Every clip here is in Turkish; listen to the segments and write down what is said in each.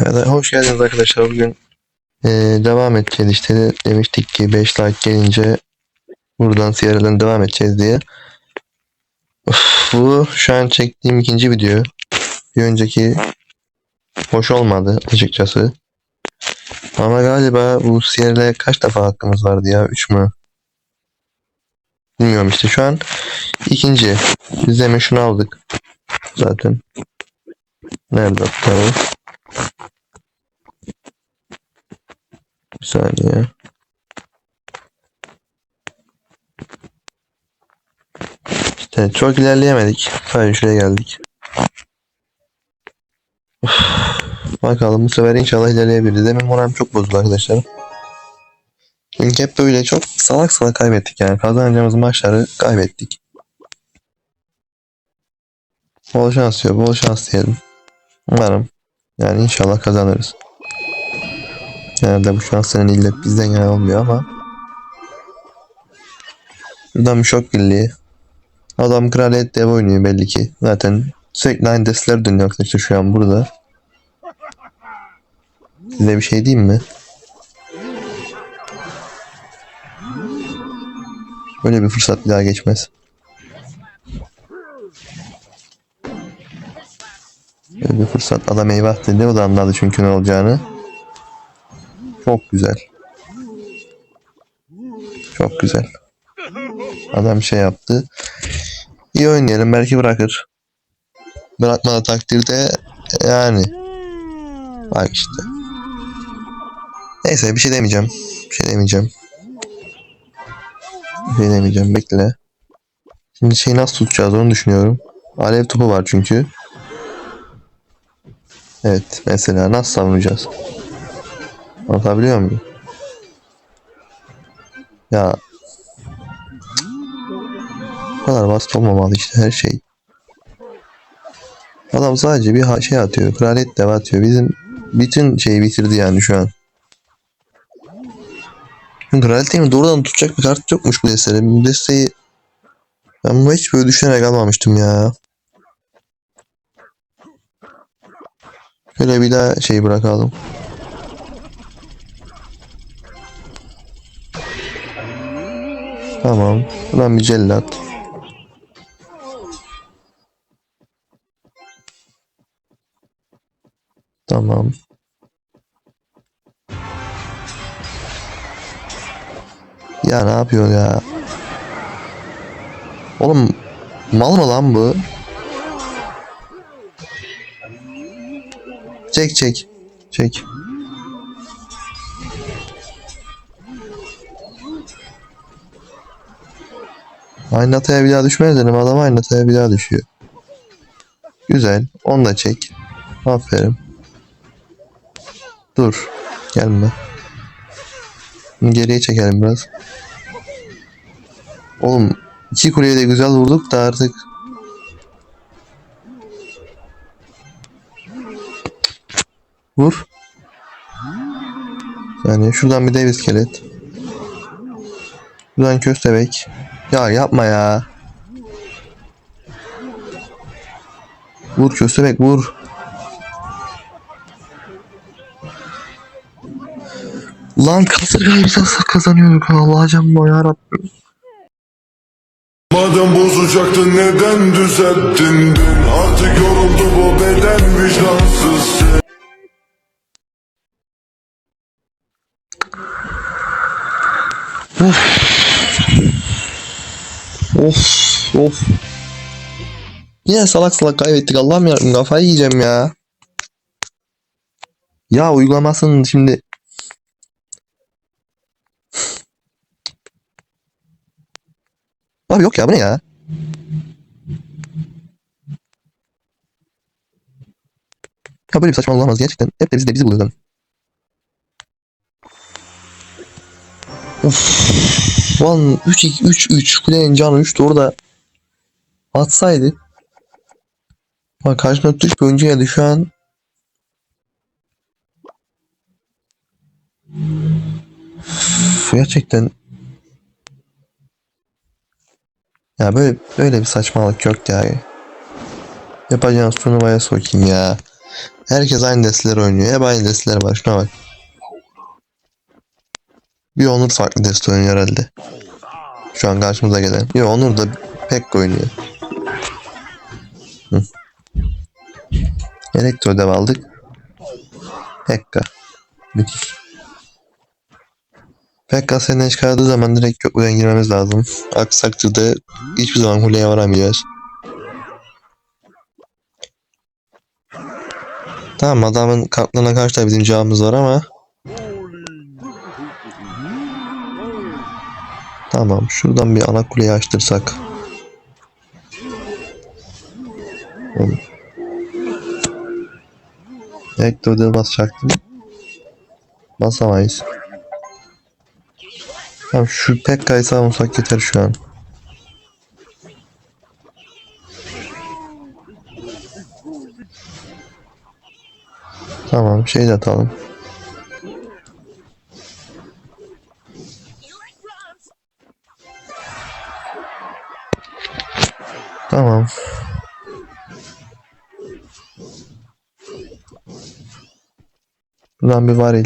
Evet, hoş geldiniz arkadaşlar. Bugün eee, devam edeceğiz işte. Demiştik ki 5 like gelince buradan Sierra'dan devam edeceğiz diye. Uf, bu şu an çektiğim ikinci video. Bir önceki hoş olmadı açıkçası. Ama galiba bu Sierra'ya kaç defa hakkımız vardı ya? 3 mü? Bilmiyorum işte şu an ikinci. Biz hemen şunu aldık. Zaten. Nerede tutalım? Bir saniye. İşte çok ilerleyemedik. Sadece şuraya geldik. Uf. Bakalım bu sefer inşallah ilerleyebiliriz. Demin moram çok bozuldu arkadaşlar. Çünkü hep böyle çok salak salak kaybettik yani. Kazanacağımız maçları kaybettik. Bol şans diyor. Bol şans diyelim. Umarım. Yani inşallah kazanırız. Genelde bu şansların illet bizden yana olmuyor ama. Buradan şok birliği. Adam kraliyet dev oynuyor belli ki. Zaten sürekli aynı destler dönüyor arkadaşlar şu an burada. Size bir şey diyeyim mi? Böyle bir fırsat bir daha geçmez. Fırsat adam eyvah dedi. O da anladı çünkü ne olacağını. Çok güzel. Çok güzel. Adam şey yaptı. İyi oynayalım belki bırakır. Bırakmadı takdirde yani. Bak işte. Neyse bir şey demeyeceğim. Bir şey demeyeceğim. Bir şey demeyeceğim bekle. Şimdi şeyi nasıl tutacağız onu düşünüyorum. Alev topu var çünkü. Evet mesela nasıl savunacağız? Anlatabiliyor muyum? Ya bu kadar basit olmamalı işte her şey. Adam sadece bir şey atıyor. Kraliyet dev atıyor. Bizim bütün şeyi bitirdi yani şu an. Çünkü Kraliyeteyi mi doğrudan tutacak bir kart yokmuş bu destede. Bu desteği ben bunu hiç böyle düşünerek almamıştım ya. Şöyle bir daha şey bırakalım. Tamam. Buradan bir cellat. Tamam. Ya ne yapıyor ya? Oğlum mal mı lan bu? Çek çek. Çek. Aynı hataya bir daha düşmez dedim. Adam aynı hataya bir daha düşüyor. Güzel. Onu da çek. Aferin. Dur. Gelme. Geriye çekelim biraz. Oğlum iki kuleye de güzel vurduk da artık. Vur. Yani şuradan bir dev iskelet. Şuradan köstebek. Ya yapma ya. Vur köstebek vur. Lan kasırgayı kazanıyorduk Allah canım ya Rabbim. Madem bozacaktın neden düzelttin dün Artık yoruldu bu beden vicdansız Of of. Yine salak salak kaybettik Allah'ım yarabbim kafayı yiyeceğim ya. Ya uygulamasının şimdi Abi yok ya bu ne ya? Ya böyle bir saçmalık olamaz gerçekten. Hep de bizi de bizi buluyor Of. Lan 3 2 3 3 kulenin canı 3 orada atsaydı. Bak karşımda tuş bir oyuncu geldi şu an. Üf, Gerçekten ya böyle böyle bir saçmalık yok ya. Yapacağınız turnuvaya sokayım ya. Herkes aynı desteler oynuyor. Hep aynı desteler var. Şuna bak. Bir Onur farklı deste oynuyor herhalde. Şu an karşımıza gelen. Yok Onur da pek oynuyor. Hı. Elektro dev aldık. Pekka. Müthiş. Pekka senden çıkardığı zaman direkt köprüden girmemiz lazım. Aksi takdirde hiçbir zaman kuleye varamayacağız. Tamam adamın kartlarına karşı da bizim cevabımız var ama Tamam şuradan bir ana kuleyi açtırsak. Elektroda basacaktım. Basamayız. Tamam şu Pekka'yı savunsak yeter şu an. Tamam şey de atalım. Buradan bir varil.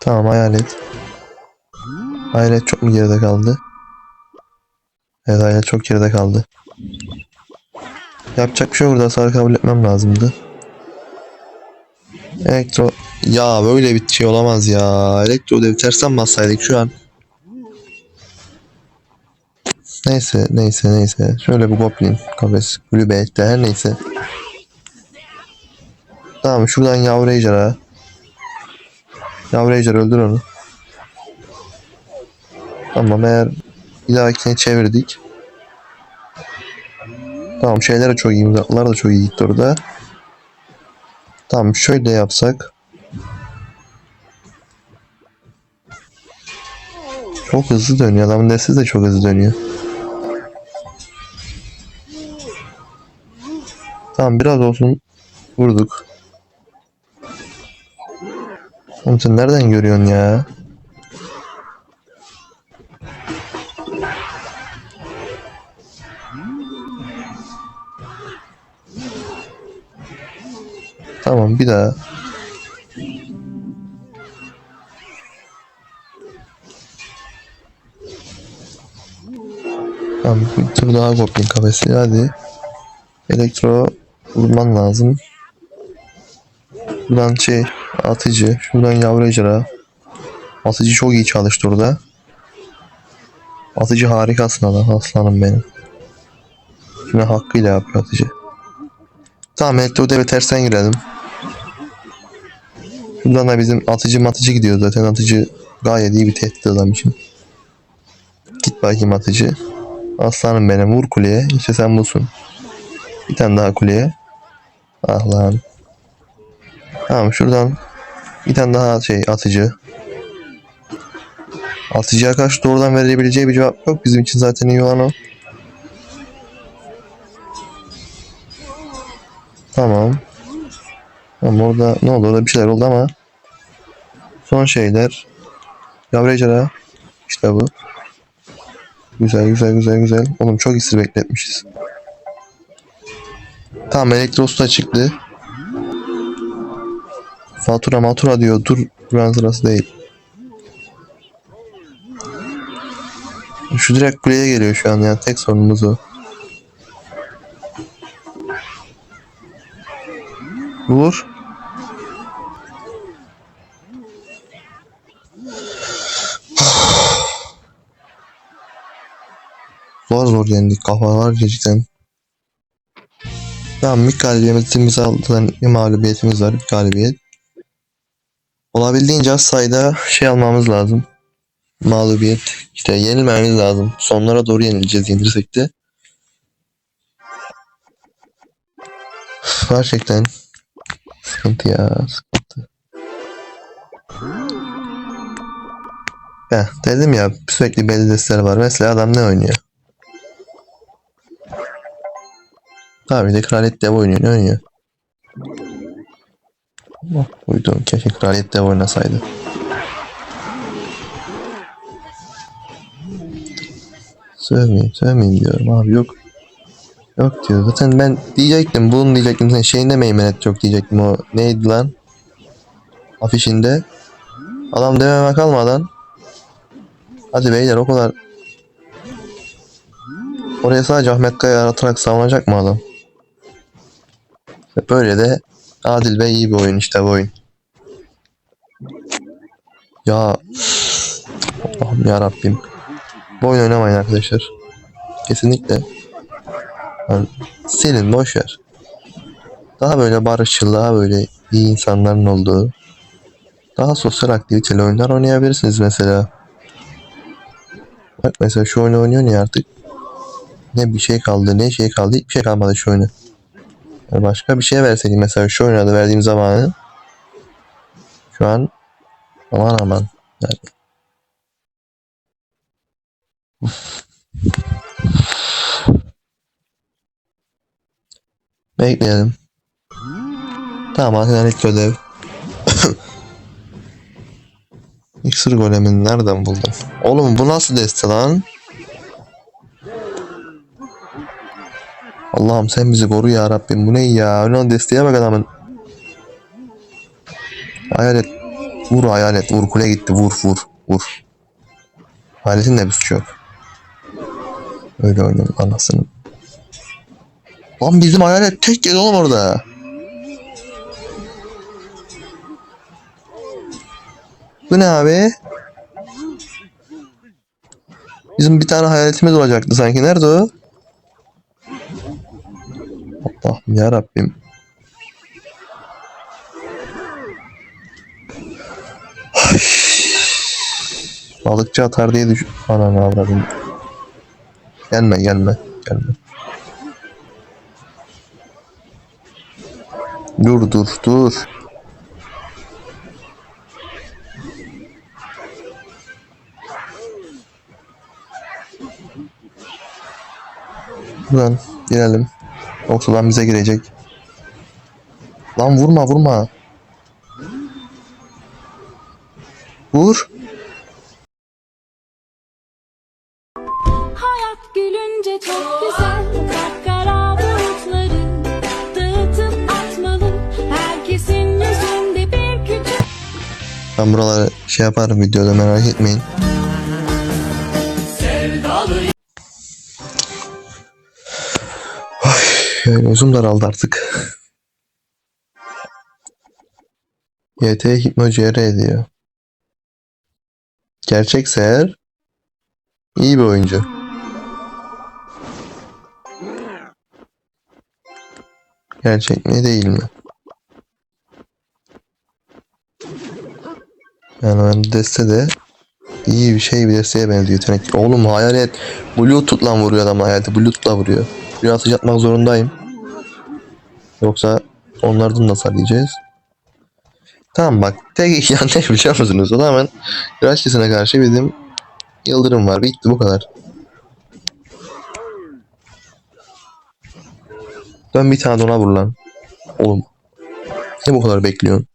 Tamam hayalet. Hayalet çok mu geride kaldı? Evet hayalet çok geride kaldı. Yapacak bir şey burada hasar kabul etmem lazımdı. Elektro... Ya böyle bir şey olamaz ya. Elektro dev tersten bassaydık şu an. Neyse neyse neyse. Şöyle bir goblin kafes kulübe etti her neyse. Tamam şuradan yavru ejderha. Yavru ejderha öldür onu. Tamam eğer bir dahakine çevirdik. Tamam şeyler de çok iyi. Mızraklar da çok iyi gitti orada. Tamam şöyle yapsak. Çok hızlı dönüyor. Adamın destesi de çok hızlı dönüyor. Tamam biraz olsun vurduk. Oğlum sen nereden görüyorsun ya? Tamam bir daha. Tamam bir tur daha goblin kafesi hadi. Elektro vurman lazım. Buradan şey atıcı. Şuradan yavru ejderha. Atıcı çok iyi çalıştı orada. Atıcı harikasın adam aslanım benim. Şimdi hakkıyla yapıyor atıcı. Tamam elektro deve tersten girelim. Şuradan da bizim atıcı matıcı gidiyor zaten. Atıcı gayet iyi bir tehdit adam için. Git bakayım atıcı. Aslanım benim vur kuleye. İşte sen busun. Bir tane daha kuleye. Ah lan. Tamam şuradan bir tane daha şey atıcı. Atıcıya karşı doğrudan verebileceği bir cevap yok. Bizim için zaten iyi olan o. Tamam. Tamam orada ne oldu? Orada bir şeyler oldu ama son şeyler yavru ejderha işte bu. Güzel güzel güzel güzel. Oğlum çok isir bekletmişiz. Tamam elektros da çıktı. Fatura matura diyor. Dur buranın sırası değil. Şu direkt kuleye geliyor şu an ya. Tek sorunumuz o. Vur. Zor zor yendik. Kafalar gerçekten. Tamam bir galibiyetimiz aldılar. Bir mağlubiyetimiz var. Bir galibiyet. Olabildiğince az sayıda şey almamız lazım. Mağlubiyet. İşte yenilmemiz lazım. Sonlara doğru yenileceğiz yenirsek de. Gerçekten sıkıntı ya sıkıntı. Heh, dedim ya sürekli belli desteler var. Mesela adam ne oynuyor? Tabii de Kraliyet Dev oynuyor. Ne oynuyor? Oh, uydum. Keşke Kraliyet Dev oynasaydı. Sövmeyin, sövmeyin diyorum abi yok. Yok diyor. Zaten ben diyecektim. Bunun diyecektim. Sen şeyinde meymenet yok diyecektim. O neydi lan? Afişinde. Adam dememe kalmadan. Hadi beyler o kadar. Oraya sadece Ahmet Kaya aratarak savunacak mı adam? Böyle de Adil Bey iyi bir oyun işte bu oyun. Ya Allah'ım ya Rabbim. Bu oyun oynamayın arkadaşlar. Kesinlikle. Yani silin boş ver. Daha böyle barışçıl, daha böyle iyi insanların olduğu, daha sosyal aktiviteli oyunlar oynayabilirsiniz mesela. Bak mesela şu oyunu oynuyorsun ya artık. Ne bir şey kaldı, ne şey kaldı, hiçbir şey kalmadı şu oyunu. Başka bir şey verseydim mesela şu oyuna da verdiğim zamanı şu an aman aman yani. Bekleyelim. Tamam alternatif ödev. İksir golemini nereden buldun? Oğlum bu nasıl deste lan? Allah'ım sen bizi koru ya Rabbim. Bu ne ya? Öyle desteğe bak adamın. Hayalet. Vur hayalet. Vur kule gitti. Vur vur vur. Hayaletin de bir suçu yok. Öyle oynuyorum anasını. Lan bizim hayalet tek yedi oğlum orada. Bu ne abi? Bizim bir tane hayaletimiz olacaktı sanki. Nerede o? Allah'ım ya Rabbim. Balıkçı atar diye düş... Ananı avradım. Gelme gelme gelme. Dur dur dur. Buradan girelim. Yoksa lan bize girecek. Lan vurma vurma. Vur. Hayat gülünce çok güzel Kapkara bulutları Dağıtıp atmalı Herkesin yüzünde bir küçük Ben buraları şey yaparım videoda merak etmeyin. Yani uzun daraldı artık. YT Hipnocu R diyor. Gerçekse eğer iyi bir oyuncu. Gerçek mi değil mi? Yani ben deste de iyi bir şey bir desteğe benziyor yetenek. Oğlum hayalet Bluetooth'la vuruyor adam hayaleti Bluetooth'la vuruyor. Bir atış atmak zorundayım. Yoksa onlardan da sarayacağız. Tamam bak tek yan ne biliyor musunuz? O da hemen karşı bizim yıldırım var. Bitti bu kadar. Dön bir tane ona vur lan. Oğlum. Ne bu kadar bekliyorsun?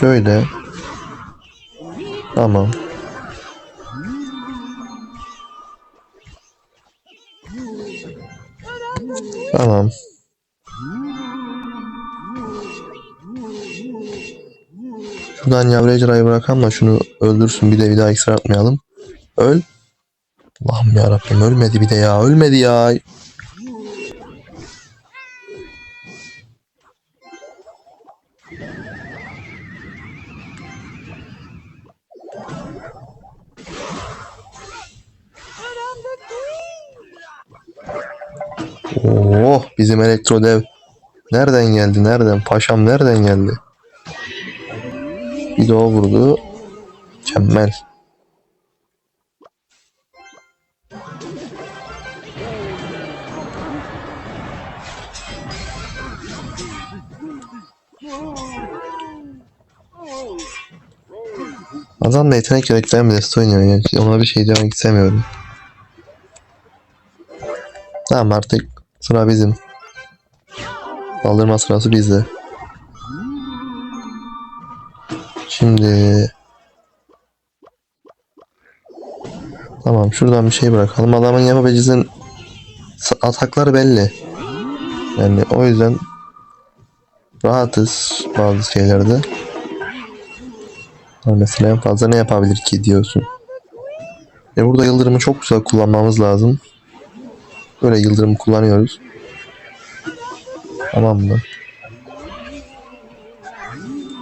Şöyle. Tamam. Tamam. Şuradan yavru ejderhayı bırakalım da şunu öldürsün bir de bir daha ekstra atmayalım. Öl. Allah'ım yarabbim ölmedi bir de ya ölmedi ya. Oh bizim elektro dev. Nereden geldi nereden? Paşam nereden geldi? Bir de o vurdu. Mükemmel. Adam da yetenek gerektiren bir deste oynuyor yani. Ona bir şey demek istemiyorum. Tamam artık sıra bizim. Saldırma sırası bizde. Şimdi Tamam şuradan bir şey bırakalım. Adamın yapabileceğinin s- atakları belli. Yani o yüzden rahatız bazı şeylerde. Mesela en fazla ne yapabilir ki diyorsun. E burada yıldırımı çok güzel kullanmamız lazım. Böyle yıldırım kullanıyoruz. Tamam mı?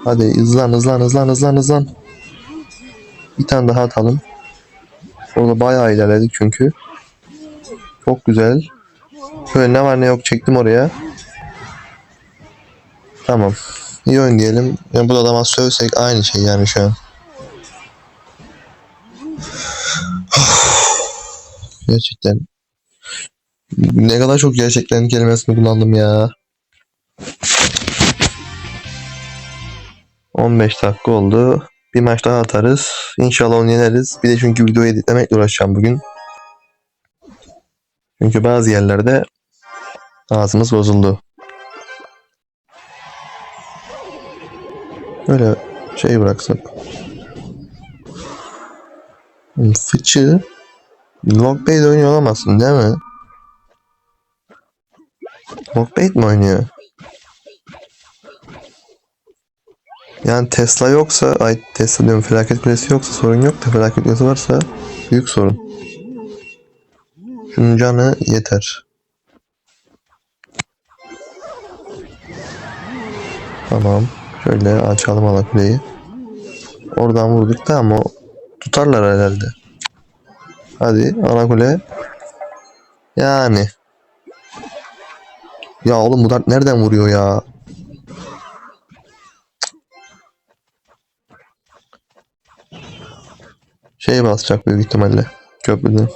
Hadi hızlan hızlan hızlan hızlan hızlan. Bir tane daha atalım. Orada bayağı ilerledik çünkü. Çok güzel. Şöyle ne var ne yok çektim oraya. Tamam. İyi oyun diyelim. Yani bu adama sövsek aynı şey yani şu an. Gerçekten. Ne kadar çok gerçekten kelimesini kullandım ya. 15 dakika oldu. Bir maç daha atarız. İnşallah onu yeneriz. Bir de çünkü videoyu editlemekle uğraşacağım bugün. Çünkü bazı yerlerde ağzımız bozuldu. Böyle şey bıraksak. Fıçı. Lockbait oynuyor olamazsın değil mi? Lockbait mi oynuyor? Yani Tesla yoksa, ay Tesla diyorum felaket kulesi yoksa sorun yok da felaket kulesi varsa büyük sorun. Şunun canı yeter. Tamam. Şöyle açalım alakuleyi. Oradan vurduk da ama tutarlar herhalde. Hadi alakule. Yani. Ya oğlum bu dart nereden vuruyor ya? Şey basacak büyük ihtimalle. Köprüden.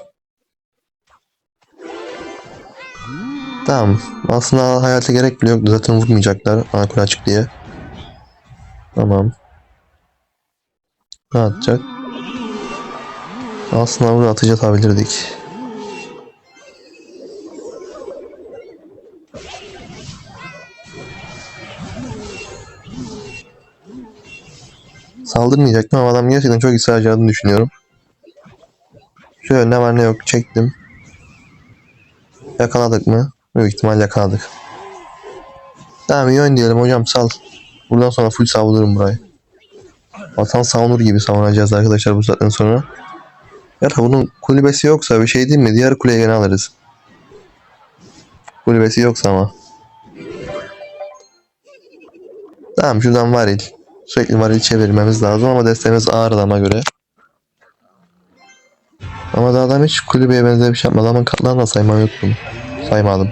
Tamam. Aslında hayata gerek bile yoktu. Zaten vurmayacaklar. Alakule açık diye. Tamam. Ne atacak? Aslında bunu atacak atabilirdik. Saldırmayacaktım ama adam gerçekten çok ısrar edeceğini düşünüyorum. Şöyle ne var ne yok çektim. Yakaladık mı? Büyük ihtimal yakaladık. Tamam iyi oyun diyelim hocam sal. Buradan sonra full savunurum burayı. Vatan savunur gibi savunacağız arkadaşlar bu saatten sonra. Ya bunun kulübesi yoksa bir şey değil mi? Diğer kuleye gene alırız. Kulübesi yoksa ama. Tamam şuradan varil. Sürekli varil çevirmemiz lazım ama desteğimiz ağır adama göre. Ama da adam hiç kulübeye benzer bir şey yapmadı. Adamın katlarını da saymayı unuttum. Saymadım.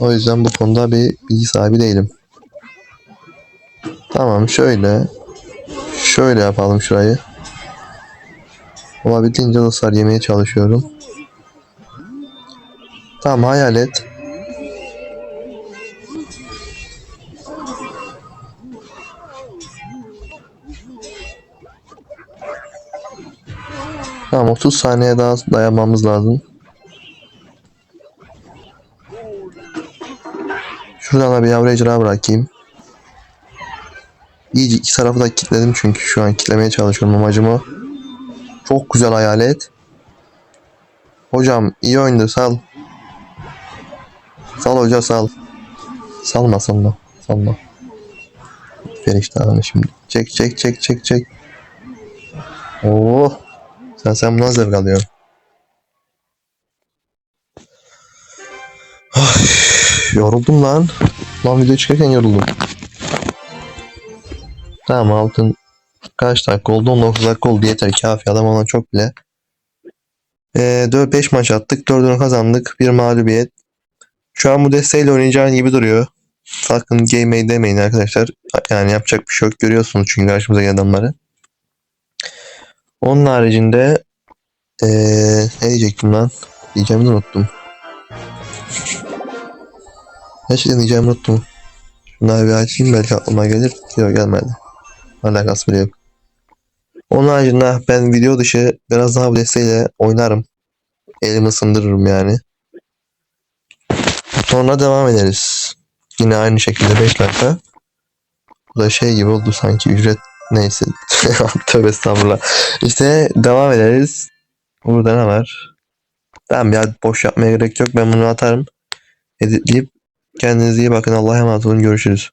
O yüzden bu konuda bir bilgi sahibi değilim. Tamam şöyle. Şöyle yapalım şurayı. Olabildiğince dostlar yemeye çalışıyorum. Tamam hayal et. 30 saniye daha dayanmamız lazım. Şuradan da bir yavru ejderha bırakayım. İyice iki tarafı da kilitledim çünkü şu an kitlemeye çalışıyorum amacım o. Çok güzel hayalet. Hocam iyi oyundu sal. Sal hoca sal. Salma salma. Salma. Ferişte adamı şimdi. Çek çek çek çek çek. Oo. Sen sen bundan zevk alıyorsun. Ay, yoruldum lan. Lan video çıkarken yoruldum. Tamam altın kaç dakika oldu? 19 dakika oldu yeter kafi adam ona çok bile. Ee, 4-5 maç attık. 4'ünü kazandık. Bir mağlubiyet. Şu an bu desteğiyle oynayacağın gibi duruyor. Sakın game'e demeyin arkadaşlar. Yani yapacak bir şey yok. Görüyorsunuz çünkü karşımıza adamları. Onun haricinde ee, ne diyecektim lan? Diyeceğimi unuttum. Gerçekten diyeceğimi unuttum. Şunları bir açayım belki aklıma gelir. Yok gelmedi. Alakası bile yok. Onun haricinde ben video dışı biraz daha bu desteğiyle oynarım. Elimi ısındırırım yani. Sonra devam ederiz. Yine aynı şekilde 5 dakika. Bu da şey gibi oldu sanki ücret Neyse. Tövbe estağfurullah. İşte devam ederiz. Burada ne var? Tamam ya boş yapmaya gerek yok. Ben bunu atarım. Editleyip kendinize iyi bakın. Allah'a emanet olun. Görüşürüz.